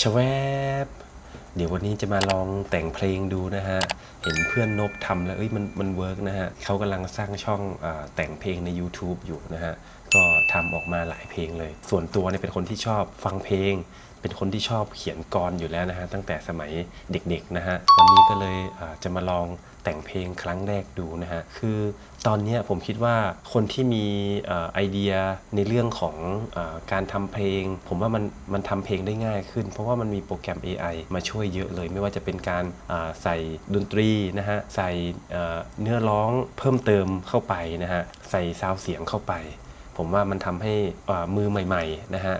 ชแวบเดี๋ยววันนี้จะมาลองแต่งเพลงดูนะฮะ เห็นเพื่อนนบทำแล้วเอ้ยมันมันเวิร์กนะฮะเขากำลังสร้างช่องอแต่งเพลงใน YouTube อยู่นะฮะ ก็ทำออกมาหลายเพลงเลย ส่วนตัวเนี่ยเป็นคนที่ชอบฟังเพลง เป็นคนที่ชอบเขียนกรอยู่แล้วนะฮะตั้งแต่สมัยเด็กๆนะฮะวันนี้ก็เลยจะมาลองแต่งเพลงครั้งแรกดูนะฮะ คือตอนนี้ผมคิดว่าคนที่มีอไอเดียในเรื่องของอการทำเพลง ผมว่ามันมันทำเพลงได้ง่ายขึ้น เพราะว่ามันมีโปรแกรม AI มาช่วยเยอะเลย ไม่ว่าจะเป็นการใส่ดนตรีนะฮะ ใส่เนื้อร้องเพิ่มเติมเข้าไปนะฮะ ใส่ซาว์เสียงเข้าไป ผมว่ามันทำให้มือใหม่ๆนะฮะ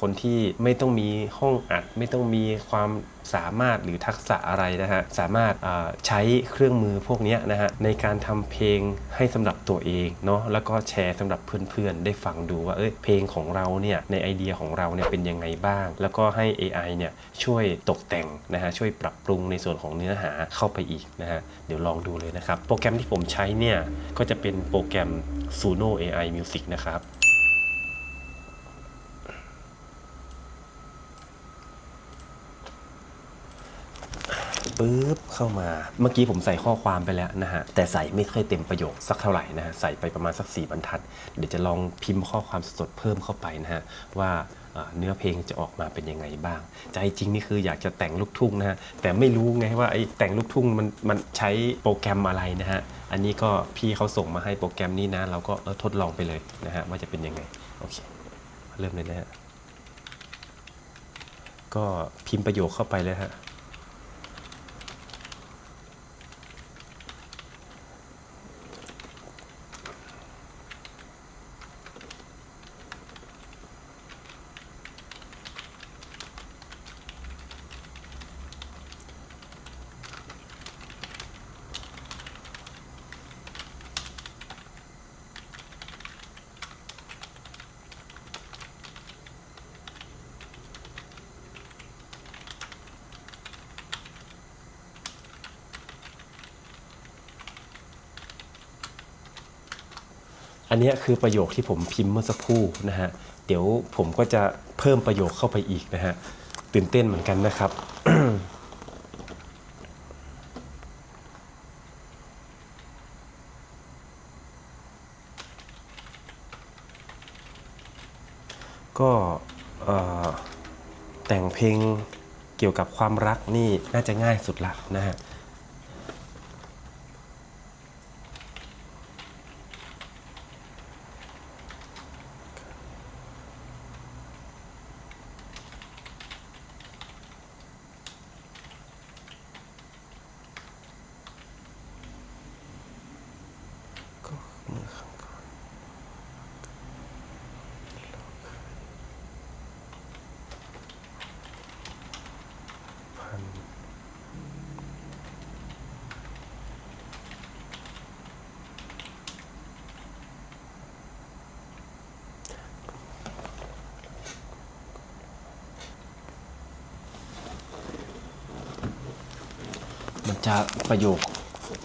คนที่ไม่ต้องมีห้องอัด ไม่ต้องมีความ สามารถหรือทักษะอะไรนะฮะสามารถใช้เครื่องมือพวกนี้นะฮะในการทำเพลงให้สำหรับตัวเองเนาะแล้วก็แชร์สำหรับเพื่อนๆ ได้ฟังดูว่าเอ้ยเพลงของเราเนี่ยในไอเดียของเราเนี่ยเป็นยังไงบ้าง แล้วก็ให้ AI เนี่ยช่วยตกแต่งนะฮะช่วยปรับปรุงในส่วนของเนื้อหาเข้าไปอีกนะฮะเดี๋ยวลองดูเลยนะครับ โปรแกรมที่ผมใช้เนี่ยก็จะเป็นโปรแกรม Suno AI Music นะครับ ปึ๊บเข้ามา เมื่อกี้ผมใส่ข้อความไปแล้วนะฮะ แต่ใส่ไม่ค่อยเต็มประโยคสักเท่าไหร่นะฮะ ใส่ไปประมาณสัก 4 บรรทัด เดี๋ยวจะลองพิมพ์ข้อความสดเพิ่มเข้าไปนะฮะ ว่าเนื้อเพลงจะออกมาเป็นยังไงบ้าง ใจจริงนี่คืออยากจะแต่งลูกทุ่งนะฮะ แต่ไม่รู้ไงว่าไอ้แต่งลูกทุ่งมันมันใช้โปรแกรมอะไรนะฮะ อันนี้ก็พี่เขาส่งมาให้โปรแกรมนี้นะ เราก็ทดลองไปเลยนะฮะว่าจะเป็นยังไง โอเค เริ่มเลยนะฮะ ก็พิมพ์ประโยคเข้าไปเลยฮะ นนี้คือประโยคที่ผมพิมพ์เมื่อสักครู่นะฮะ เดี๋ยวผมก็จะเพิ่มประโยคเข้าไปอีกนะฮะ ตื่นเต้นเหมือนกันนะครับ ก็แต่งเพลงเกี่ยวกับความรักนี่น่าจะง่ายสุดละนะฮะ ก็เมื่อครั้งก่อนพันมัน จะประโยค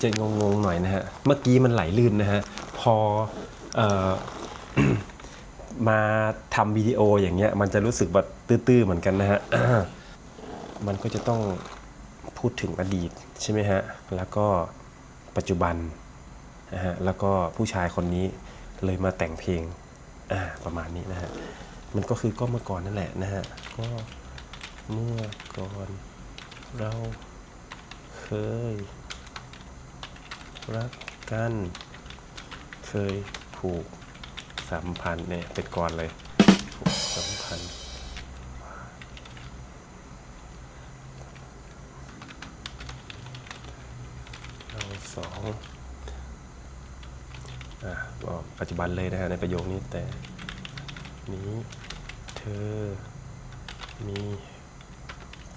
จะงงๆหน่อยนะฮะ เมื่อกี้มันไหลลื่นนะฮะ พออมาทำวิดีโออย่างเงี้ย มันจะรู้สึกแบบตื้อๆเหมือนกันนะฮะ มันก็จะต้องพูดถึงอดีตใช่ไหมฮะ แล้วก็ปัจจุบันนะฮะ แล้วก็ผู้ชายคนนี้เลยมาแต่งเพลงอ่าประมาณนี้นะฮะ มันก็คือก็เมื่อก่อนนั่นแหละนะฮะ ก็เมื่อก่อนเรา เคย รักกัน เคยผูกสัมพันธ์เนี่ยเป็นก่อนเลยผูกสัมพันธ์เราสองอะก็ปัจจุบันเลยนะฮะในประโยคนี้แต่นี้เธอมี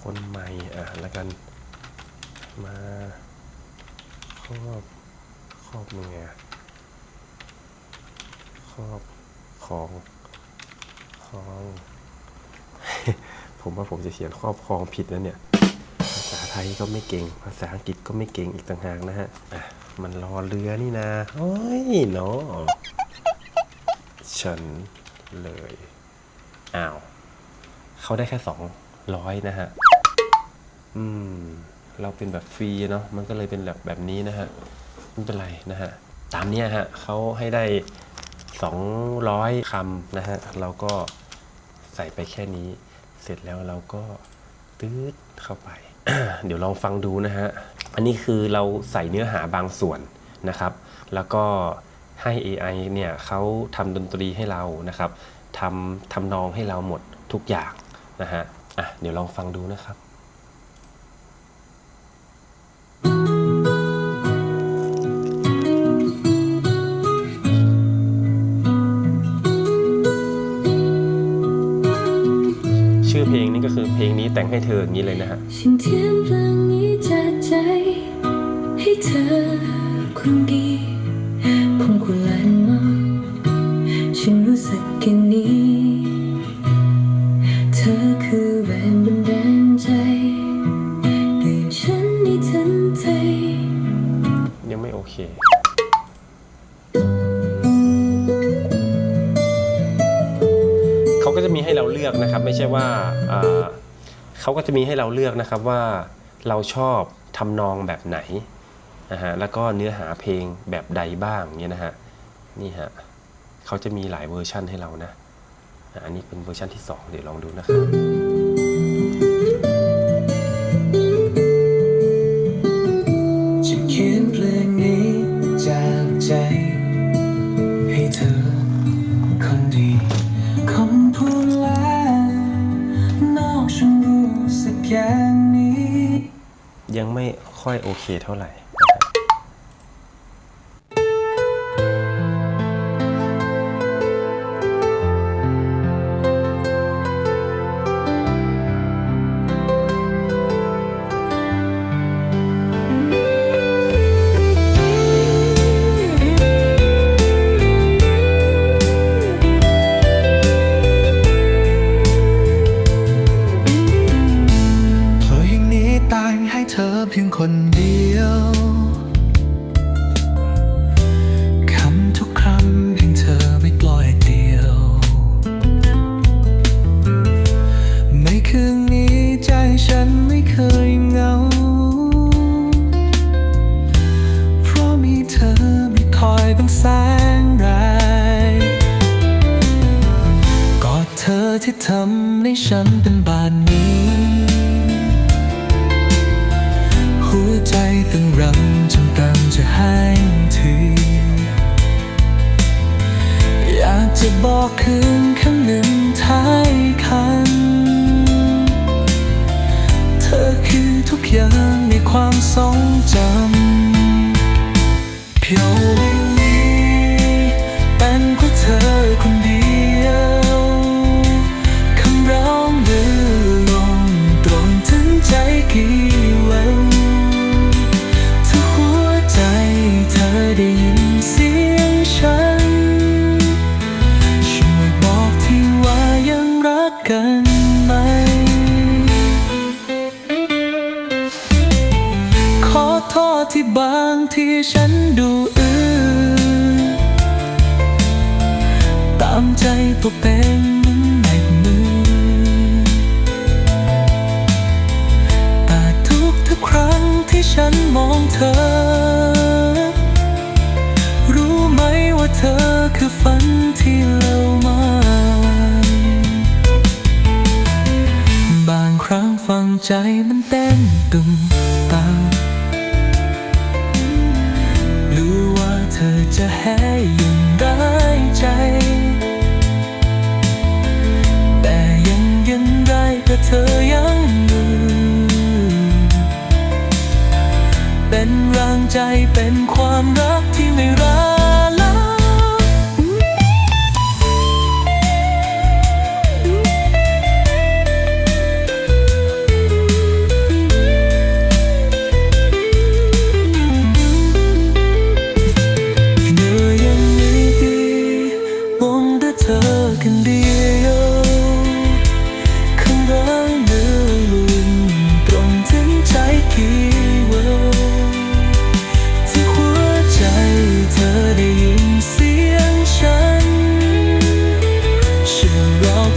คนใหม่อะแล้วกัน มาครอบครอบยังไงครอบครองครองผมว่าผมจะเขียนครอบครองผิดนะเนี่ย ภาษาไทยก็ไม่เก่ง ภาษาอังกฤษก็ไม่เก่งอีกต่างหากนะฮะ อะ มันรอเรือนี่นะ โอ้ยเนาะฉันเลย อ้าว เขาได้แค่สองร้อยนะฮะ อืม เราเป็นแบบฟรีเนาะมันก็เลยเป็นแบบแบบนี้นะฮะไม่เป็นไรนะฮะตามเนี้ยฮะเขาให้ได้ 200คำนะฮะเราก็ใส่ไปแค่นี้ เสร็จแล้วเราก็ตืดเข้าไป เดี๋ยวลองฟังดูนะฮะอันนี้คือเราใส่เนื้อหาบางส่วนนะครับ แล้วก็ให้ AI เนี่ยเขาทำดนตรีให้เรานะครับทำทำนองให้เราหมดทุกอย่างนะฮะอะเดี๋ยวลองฟังดูนะครับ เพลงนี้ก็คือเพลงนี้แต่งให้เธออย่างนี้เลยนะฮะ เขาก็จะมีให้เราเลือกนะครับว่าเราชอบทำนองแบบไหนนะฮะแล้วก็เนื้อหาเพลงแบบใดบ้างเนี่ยนะฮะนี่ฮะเขาจะมีหลายเวอร์ชั่นให้เรานะอันนี้เป็นเวอร์ชันที่ 2 เดี๋ยวลองดูนะครับใจให้เธอคนดีคำ แค่นี้ ยังไม่ค่อยโอเคเท่าไหร่ นี้แต่งให้เธอเพียงคนเดียวคำทุกคำเพียงเธอไม่ปล่อยเดียวไม่คืนนี้ใจฉันไม่เคยเหงา เพราะมีเธอไม่คอยบังแสงแรงกอดเธอที่ทำให้ฉันเป็นบานนี้ อกคืนคำหนึ่งท้ายคัน เธอคือทุกอย่างในความทรง ดูอื้อตามใจตัวเป็นเหมือนแม่มือ แต่ทุกทุกครั้งที่ฉันมองเธอ รู้ไหมว่าเธอคือฝันที่เรามาบางครั้งฟังใจมันเต้นตึงตัง จะแห้ยังได้ใจ แต่ยังยันไรก็เธอยังมือเป็นร่างใจเป็นความรักที่ไม่รัก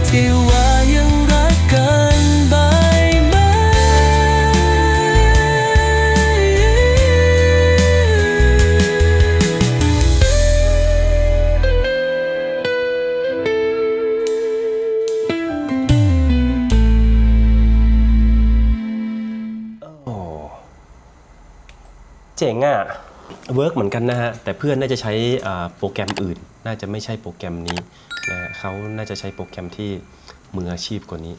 เจ๋งอะเวิร์กเหมือนกันนะฮะ แต่เพื่อนน่าจะใช้โปรแกรมอื่น น่าจะไม่ใช่โปรแกรมนี้นะเขาน่าจะใช้โปรแกรมที่มืออาชีพกว่านี้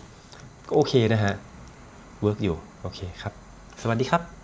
ก็โอเคนะฮะเวิร์กอยู่ โอเคครับ สวัสดีครับ